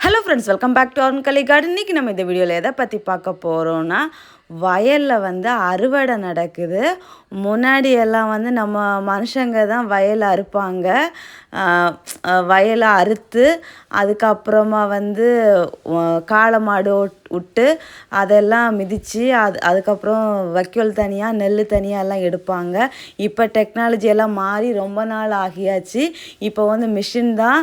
Hello friends welcome back to Arun Kalai garden இன்றைக்கி நம்ம இந்த வீடியோவில் எதை பற்றி பார்க்க போகிறோன்னா வயலில் வந்து அறுவடை நடக்குது. முன்னாடி எல்லாம் வந்து நம்ம மனுஷங்க தான் வயலை அறுப்பாங்க. வயலை அறுத்து அதுக்கப்புறமா வந்து காளை மாடு விட்டு அதெல்லாம் மிதித்து அது அதுக்கப்புறம் வைக்கோல் தனியாக நெல் தனியாக எல்லாம் எடுப்பாங்க. இப்போ டெக்னாலஜி எல்லாம் மாறி ரொம்ப நாள் ஆகியாச்சு. இப்போ வந்து மிஷின் தான்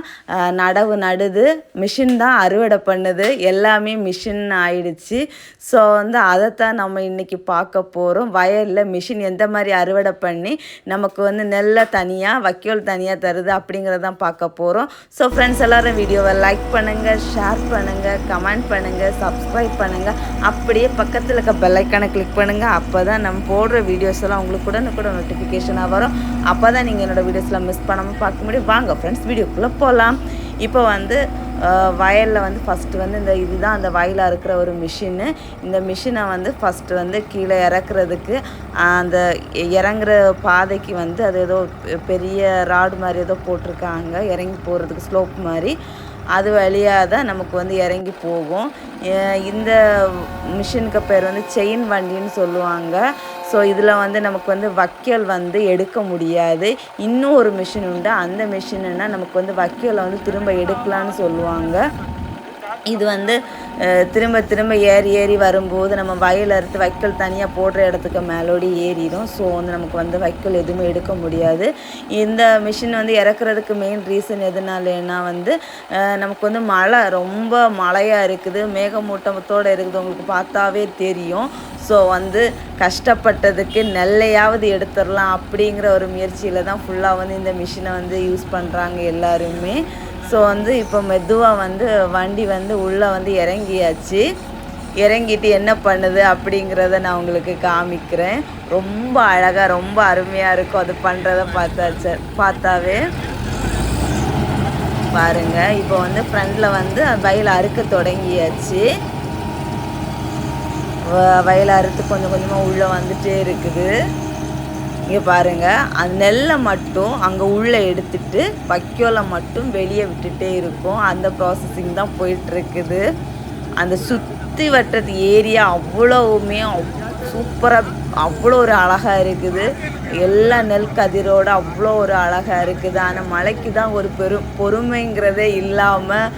நடவு நடுது. மிஷின் தான் அறுவடை பண்ணுது. எல்லாமே மிஷின் ஆயிடுச்சு. ஸோ வந்து அதைத்தான் நம்ம இன்றைக்கி பார்க்க போகிறோம் வயலில் மிஷின் எந்த மாதிரி அறுவடை பண்ணி நமக்கு வந்து நெல்லை தனியாக வைக்கோல் தனியாக தருது அப்படிங்கிறதான் பார்க்க போகிறோம் ஸோ ஃப்ரெண்ட்ஸ் எல்லோரும் வீடியோவை லைக் பண்ணுங்கள் ஷேர் பண்ணுங்கள் கமெண்ட் பண்ணுங்கள் சப்ஸ்கிரைப் பண்ணுங்கள் அப்படியே பக்கத்தில் இருக்க பெல்லைக்கானை கிளிக் பண்ணுங்கள் அப்போ தான் நம்ம போடுற வீடியோஸ் எல்லாம் உங்களுக்கு கூட கூட நோட்டிஃபிகேஷனாக வரும். அப்போ தான் நீங்கள் என்னோடய வீடியோஸ்லாம் மிஸ் பண்ணாமல் பார்க்க முடியும். வாங்க ஃப்ரெண்ட்ஸ் வீடியோக்குள்ளே போகலாம் இப்போ வந்து வயலில் வந்து ஃபஸ்ட்டு வந்து இந்த இதுதான் அந்த வயலாக இருக்கிற ஒரு மிஷினு இந்த மிஷினை வந்து ஃபஸ்ட்டு வந்து கீழே இறக்குறதுக்கு அந்த இறங்குற பாதைக்கு வந்து அது ஏதோ பெரிய ராடு மாதிரி ஏதோ போட்டிருக்காங்க. இறங்கி போகிறதுக்கு ஸ்லோப் மாதிரி. அது வழியாக தான் நமக்கு வந்து இறங்கி போகும். இந்த மிஷினுக்கு பேர் வந்து செயின் வண்டின்னு சொல்லுவாங்க. ஸோ இதில் வந்து நமக்கு வந்து வக்கீல் வந்து எடுக்க முடியாது. இன்னும் ஒரு மிஷின் உண்டு. அந்த மிஷினுன்னா நமக்கு வந்து வக்கீலை வந்து திரும்ப எடுக்கலான்னு சொல்லுவாங்க. இது வந்து திரும்ப திரும்ப ஏறி ஏறி வரும்போது நம்ம வயல் அறுத்து வைக்கல் தனியாக போடுற இடத்துக்கு மேலோடி ஏறிடும். ஸோ வந்து நமக்கு வந்து வைக்கல் எதுவுமே எடுக்க முடியாது. இந்த மிஷின் வந்து இறக்குறதுக்கு மெயின் ரீசன் எதனாலன்னா வந்து நமக்கு வந்து மழை ரொம்ப மழையாக இருக்குது. மேகமூட்டத்தோடு இருக்குது. உங்களுக்கு பார்த்தாவே தெரியும். ஸோ வந்து கஷ்டப்பட்டதுக்கு நெல்லையாவது எடுத்துடலாம் அப்படிங்கிற ஒரு முயற்சியில் தான் ஃபுல்லாக வந்து இந்த மிஷினை வந்து யூஸ் பண்ணுறாங்க எல்லாருமே. ஸோ வந்து இப்போ மெதுவாக வந்து வண்டி வந்து உள்ளே வந்து இறங்கியாச்சு. இறங்கிட்டு என்ன பண்ணுது அப்படிங்கிறத நான் உங்களுக்கு காமிக்கிறேன். ரொம்ப அழகாக ரொம்ப அருமையாக இருக்கும் அது பண்ணுறத பார்த்தாச்சு பார்த்தாவே. பாருங்க இப்போ வந்து ஃப்ரண்டில் வந்து வயல் அறுக்க தொடங்கியாச்சு. வ- வயல் அறுத்து கொஞ்சம் கொஞ்சமாக உள்ளே வந்துட்டே இருக்குது. இங்கே பாருங்க. அந்த நெல்லை மட்டும் அங்கே உள்ளே எடுத்துட்டு வைக்கோலை மட்டும் வெளியே விட்டுட்டே இருக்கும். அந்த ப்ராசஸிங் தான் போயிட்டுருக்குது. அந்த சுற்றி வட்டத்து ஏரியா அவ்வளவுமே சூப்பராக அவ்வளோ ஒரு அழகாக இருக்குது. எல்லா நெல் கதிரோடு அவ்வளோ ஒரு அழகாக இருக்குது. ஆனால் மழைக்கு தான் ஒரு பெரும் பொறுமைங்கிறதே இல்லாமல்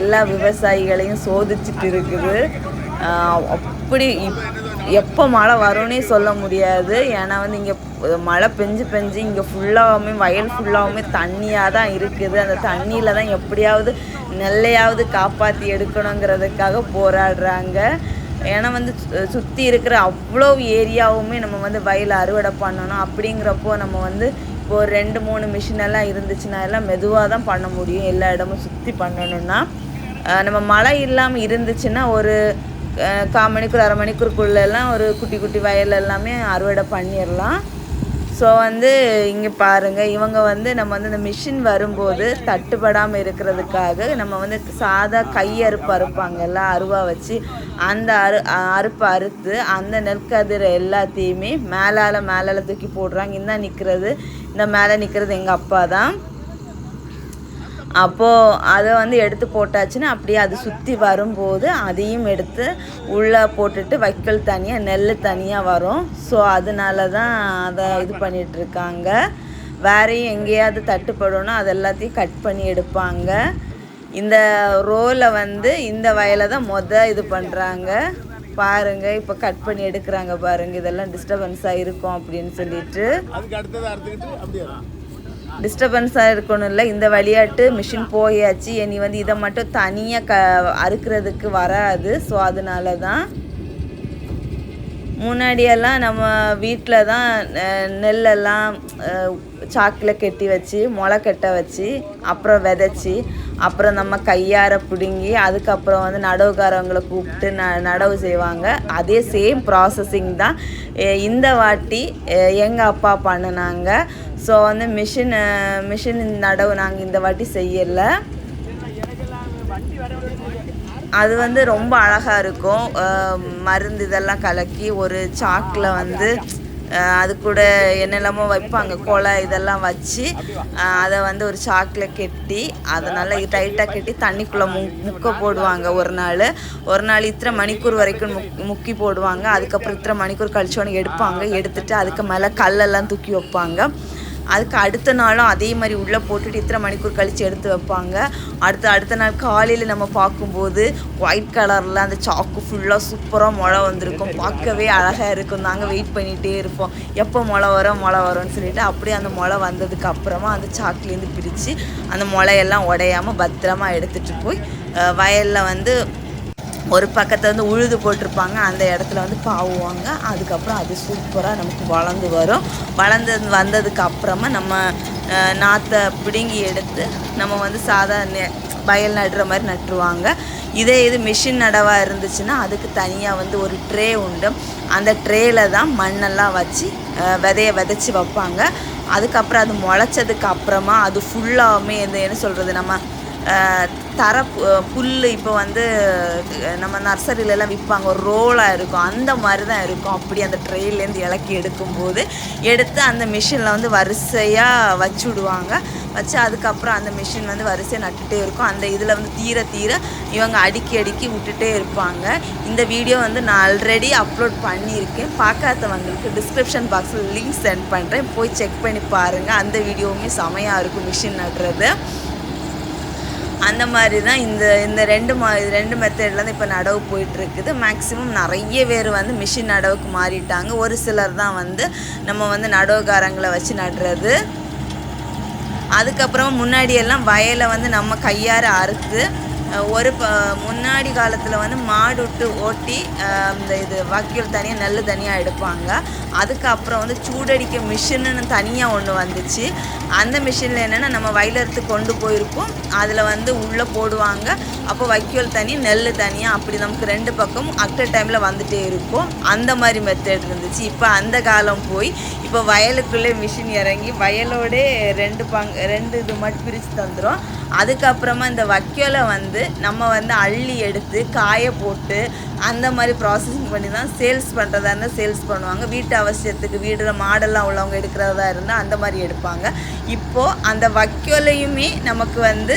எல்லா விவசாயிகளையும் சோதிச்சுட்டு இருக்குது. அப்படி இப்- எப்போ மழை வரும்னே சொல்ல முடியாது. ஏன்னா வந்து இங்கே மழை பெஞ்சு பெஞ்சு இங்கே ஃபுல்லாகவுமே வயல் ஃபுல்லாகவுமே தண்ணியாக தான் இருக்குது. அந்த தண்ணியில் தான் எப்படியாவது நெல்லையாவது காப்பாற்றி எடுக்கணுங்கிறதுக்காக போராடுறாங்க. ஏன்னா வந்து சுற்றி இருக்கிற அவ்வளோ ஏரியாவுமே நம்ம வந்து வயல் அறுவடை பண்ணணும். அப்படிங்கிறப்போ நம்ம வந்து இப்போ ஒரு ரெண்டு மூணு மிஷின் எல்லாம் இருந்துச்சுன்னா எல்லாம் மெதுவாக தான் பண்ண முடியும். எல்லா இடமும் சுற்றி பண்ணணும்னா. நம்ம மழை இல்லாமல் இருந்துச்சுன்னா ஒரு கால் மணிக்கூர் அரை மணிக்கூருக்குள்ளெல்லாம் ஒரு குட்டி குட்டி வயல் எல்லாமே அறுவடை பண்ணிடலாம் ஸோ வந்து இங்கே பாருங்கள் இவங்க வந்து நம்ம வந்து இந்த மிஷின் வரும்போது தட்டுப்படாமல் இருக்கிறதுக்காக நம்ம வந்து சாதா கையறுப்பு அறுப்பாங்கல்ல அருவா வச்சு அந்த அரு அறுப்பு அறுத்து அந்த நெற்கதிர் எல்லாத்தையுமே மேலால் மேலால் தூக்கி போடுறாங்க. இந்த நிற்கிறது இந்த மேலே நிற்கிறது எங்கள் அப்பா தான். அப்போது அதை வந்து எடுத்து போட்டாச்சுன்னா அப்படியே அது சுற்றி வரும்போது அதையும் எடுத்து உள்ளே போட்டுட்டு வைக்கல் தனியாக நெல் தனியாக வரும். ஸோ அதனால தான் அதை இது பண்ணிகிட்ருக்காங்க இருக்காங்க வேறையும் எங்கேயாவது தட்டுப்படணும் அது எல்லாத்தையும் கட் பண்ணி எடுப்பாங்க. இந்த ரோலை வந்து இந்த வயலை தான் மொதல் இது பண்ணுறாங்க பாருங்க இப்போ கட் பண்ணி எடுக்கிறாங்க பாருங்க. இதெல்லாம் டிஸ்டர்பன்ஸாக இருக்கும் அப்படின்னு சொல்லிட்டு அதுக்கு அடுத்தது அறுத்துக்கிட்டு அப்படியே டிஸ்டர்பன்ஸாக இருக்கணும் இல்லை இந்த விளையாட்டு மிஷின் போயாச்சு. இனி வந்து இதை மட்டும் தனியாக க அறுக்கிறதுக்கு வராது. ஸோ அதனால தான் முன்னாடியெல்லாம் நம்ம வீட்டில் தான் நெல்லெல்லாம் சாக்கில் கட்டி வச்சு முளை கட்ட வச்சு அப்புறம் விதைச்சி அப்புறம் நம்ம கையார பிடுங்கி அதுக்கப்புறம் வந்து நடவுக்காரவங்களை கூப்பிட்டு ந நடவு செய்வாங்க. அதே சேம் ப்ராசஸிங் தான். இந்த வாட்டி எங்கள் அப்பா பண்ணினாங்க. ஸோ வந்து மிஷின் மிஷின் நடவு நாங்கள் இந்த வாட்டி செய்யலை. அது வந்து ரொம்ப அழகாக இருக்கும். மருந்து இதெல்லாம் கலக்கி ஒரு சாக்கில் வந்து அது கூட என்னெல்லாமோ வைப்பாங்க கொலை இதெல்லாம் வச்சு அதை வந்து ஒரு சாக்கில் கெட்டி அதை நல்லா டைட்டாக கட்டி தண்ணிக்குள்ளே மு முக்க போடுவாங்க ஒரு நாள். ஒரு நாள் இத்தனை மணிக்கூர் வரைக்கும் முக் முக்கி போடுவாங்க. அதுக்கப்புறம் இத்தனை மணிக்கூர் கழிச்சோன்னு எடுப்பாங்க. எடுத்துட்டு அதுக்கு மேலே கல்லெல்லாம் தூக்கி வைப்பாங்க. அதுக்கு அடுத்த நாளும் அதே மாதிரி உள்ளே போட்டுட்டு இத்தனை மணிக்கூர் கழித்து எடுத்து வைப்பாங்க. அடுத்த அடுத்த நாள் காலையில் நம்ம பார்க்கும்போது ஒயிட் கலரில் அந்த சாக்கு ஃபுல்லாக சூப்பராக முளை வந்திருக்கும். பார்க்கவே அழகாக இருக்கும். நாங்கள் வெயிட் பண்ணிகிட்டே இருப்போம். எப்போ முளை வரும் முளை வரும்னு சொல்லிட்டு அப்படியே அந்த முளை வந்ததுக்கு அப்புறமா அந்த சாக்குலேருந்து பிரித்து அந்த முளையெல்லாம் உடையாமல் பத்திரமா எடுத்துகிட்டு போய் வயலில் வந்து ஒரு பக்கத்தை வந்து உழுது போட்டிருப்பாங்க அந்த இடத்துல வந்து பாவுவாங்க அதுக்கப்புறம் அது சூப்பராக நமக்கு வளர்ந்து வரும். வளர்ந்து வந்ததுக்கு அப்புறமா நம்ம நாற்றை பிடுங்கி எடுத்து நம்ம வந்து சாதா நெ- வயல் நடுற மாதிரி நட்டுருவாங்க. இதே இது மிஷின் நடவாக இருந்துச்சுன்னா அதுக்கு தனியாக வந்து ஒரு ட்ரே உண்டு. அந்த ட்ரேயில் தான் மண்ணெல்லாம் வச்சு விதைய விதைச்சி வைப்பாங்க. அதுக்கப்புறம் அது முளைச்சதுக்கு அப்புறமா அது ஃபுல்லாகவுமே இந்த என்ன சொல்கிறது நம்ம தர புல் இப்போ வந்து நம்ம நர்சரியிலலாம் விற்பாங்க ஒரு ரோலாக இருக்கும். அந்த மாதிரி தான் இருக்கும். அப்படி அந்த ட்ரெயிலேருந்து இலக்கி எடுக்கும்போது எடுத்து அந்த மிஷினில் வந்து வரிசையாக வச்சு விடுவாங்க. வச்சு அதுக்கப்புறம் அந்த மிஷின் வந்து வரிசையாக நட்டுட்டே இருக்கும். அந்த இதில் வந்து தீர தீர இவங்க அடுக்கி அடுக்கி விட்டுட்டே இருப்பாங்க. இந்த வீடியோ வந்து நான் ஆல்ரெடி அப்லோட் பண்ணியிருக்கேன். பார்க்காதவங்களுக்கு டிஸ்கிரிப்ஷன் பாக்ஸில் லிங்க் சென்ட் பண்ணுறேன் போய் செக் பண்ணி பாருங்கள் அந்த வீடியோவுமே செமையாக இருக்கும் மிஷின் நடுறது. அந்த மாதிரி தான் இந்த இந்த ரெண்டு மா ரெண்டு மெத்தடில் தான் இப்போ நடவு போயிட்டுருக்குது. மேக்ஸிமம் நிறைய பேர் வந்து மிஷின் நடவுக்கு மாறிட்டாங்க. ஒரு சிலர் தான் வந்து நம்ம வந்து நடவுக்காரங்களை வச்சு நடுறது. அதுக்கப்புறம் முன்னாடியெல்லாம் வயலை வந்து நம்ம கையார அறுத்து ஒரு ப முன்னாடி காலத்தில் வந்து மாடு விட்டு ஓட்டி இந்த இது வாக்கியல் தனியாக நெல் தனியாக எடுப்பாங்க. அதுக்கப்புறம் வந்து சூடடிக்க மிஷின்னு தனியாக ஒன்று வந்துச்சு. அந்த மிஷினில் என்னென்னா நம்ம வயலறுத்து கொண்டு போயிருப்போம். அதில் வந்து உள்ளே போடுவாங்க. அப்போ வைக்கோல் தனி நெல் தனியாக அப்படி நமக்கு ரெண்டு பக்கமும் அக்டர் டைமில் வந்துகிட்டே இருக்கும். அந்த மாதிரி மெத்தட் இருந்துச்சு. இப்போ அந்த காலம் போய் இப்போ வயலுக்குள்ளே மிஷின் இறங்கி வயலோடே ரெண்டு பங்கு ரெண்டு இது மட்டும் பிரித்து தந்துடும் அதுக்கப்புறமா இந்த வைக்கோலை வந்து நம்ம வந்து அள்ளி எடுத்து காய போட்டு அந்த மாதிரி ப்ராசஸிங் பண்ணி தான் சேல்ஸ் பண்ணுறதா இருந்தால் சேல்ஸ் பண்ணுவாங்க. வீட்டு அவசியத்துக்கு வீடுல மாடெல்லாம் உள்ளவங்க எடுக்கிறதா இருந்தால் அந்த மாதிரி எடுப்பாங்க. இப்போது அந்த வைக்கோலையுமே நமக்கு வந்து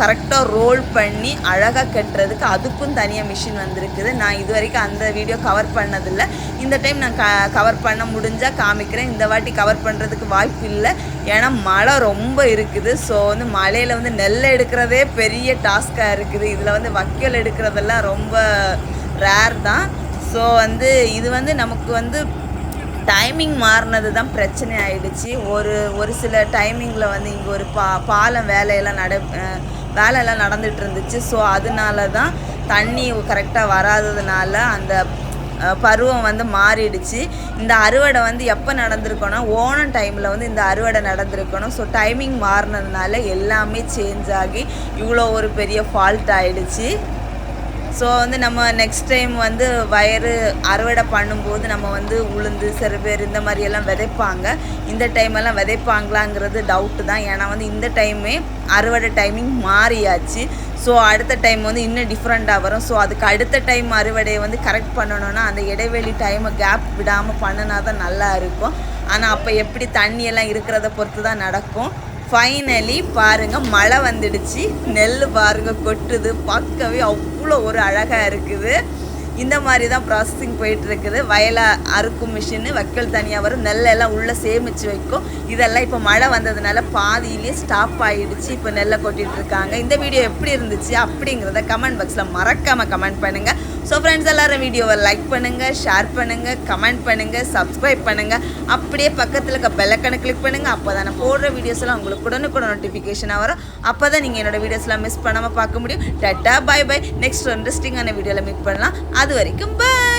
கரெக்டாக ரோல் பண்ணி அழகாக கட்டுறதுக்கு அதுக்கும் தனியாக மிஷின் வந்திருக்குது. நான் இது வரைக்கும் அந்த வீடியோ கவர் பண்ணதில்லை. இந்த டைம் நான் க கவர் பண்ண முடிஞ்சால் காமிக்கிறேன். இந்த வாட்டி கவர் பண்ணுறதுக்கு வாய்ப்பு இல்லை. ஏன்னா மழை ரொம்ப இருக்குது. ஸோ வந்து மழையில் வந்து நெல் எடுக்கிறதே பெரிய டாஸ்காக இருக்குது. இதில் வந்து வக்கீல் எடுக்கிறதெல்லாம் ரொம்ப ரேர் தான். ஸோ வந்து இது வந்து நமக்கு வந்து டைமிங் மாறினது தான் பிரச்சனை ஆயிடுச்சு. ஒரு ஒரு சில டைமிங்கில் வந்து இங்கே ஒரு பா பாலம் வேலையெல்லாம் நட வேலையெல்லாம் நடந்துட்டு இருந்துச்சு ஸோ அதனால தான் தண்ணி கரெக்டாக வராததுனால அந்த பருவம் வந்து மாறிடுச்சு. இந்த அறுவடை வந்து எப்போ நடந்திருக்கணும் ஓணம் டைமில் வந்து இந்த அறுவடை நடந்திருக்கணும். ஸோ டைமிங் மாறினதுனால எல்லாமே சேஞ்ச் ஆகி இவ்வளோ ஒரு பெரிய ஃபால்ட் ஆயிடுச்சு. ஸோ வந்து நம்ம நெக்ஸ்ட் டைம் வந்து வயறு அறுவடை பண்ணும்போது நம்ம வந்து உளுந்து சிறுபேர் இந்த மாதிரியெல்லாம் விதைப்பாங்க. இந்த டைம் எல்லாம் விதைப்பாங்களாங்கிறது டவுட்டு தான். ஏன்னா வந்து இந்த டைமே அறுவடை டைமிங் மாறியாச்சு. ஸோ அடுத்த டைம் வந்து இன்னும் டிஃப்ரெண்ட்டாக வரும். ஸோ அதுக்கு அடுத்த டைம் அறுவடையை வந்து கரெக்ட் பண்ணணும்னா அந்த இடைவெளி டைமை கேப் விடாமல் பண்ணினா தான் நல்லா இருக்கும். ஆனால் அப்போ எப்படி தண்ணியெல்லாம் இருக்கிறத பொறுத்து தான் நடக்கும். ஃபைனலி பாருங்க மழை வந்துடுச்சு. நெல் பாருங்க கொட்டுது. பார்க்கவே அவ்வளோ ஒரு அழகாக இருக்குது. இந்த மாதிரி தான் ப்ராசஸிங் போயிட்டு இருக்குது வயலை அறுக்கும் மிஷினு வக்கல் தனியாக வரும். நெல்லெல்லாம் உள்ளே சேமித்து வைக்கும். இதெல்லாம் இப்போ மழை வந்ததுனால பாதியிலே ஸ்டாப் ஆகிடுச்சு இப்போ நெல்லை கொட்டிகிட்டு இருக்காங்க இந்த வீடியோ எப்படி இருந்துச்சு அப்படிங்கிறத கமெண்ட் பாக்ஸில் மறக்காமல் கமெண்ட் பண்ணுங்கள் ஸோ ஃப்ரெண்ட்ஸ் எல்லாரும் வீடியோவை லைக் பண்ணுங்கள் ஷேர் பண்ணுங்கள் கமெண்ட் பண்ணுங்கள் சப்ஸ்கிரைப் பண்ணுங்கள் அப்படியே பக்கத்தில் இருக்க பெல்லக்கனை கிளிக் பண்ணுங்கள் அப்போ தான் நான் போடுற வீடியோஸ் எல்லாம் உங்களுக்கு உடனுக்குடன் நோட்டிஃபிகேஷனாக வரும். அப்போ தான் நீங்கள் என்னோட வீடியோஸ்லாம் மிஸ் பண்ணாமல் பார்க்க முடியும். டட்டா பை பை நெக்ஸ்ட் இன்ட்ரெஸ்டிங்கான வீடியோவில் மீட் பண்ணலாம். அது வரைக்கும் பை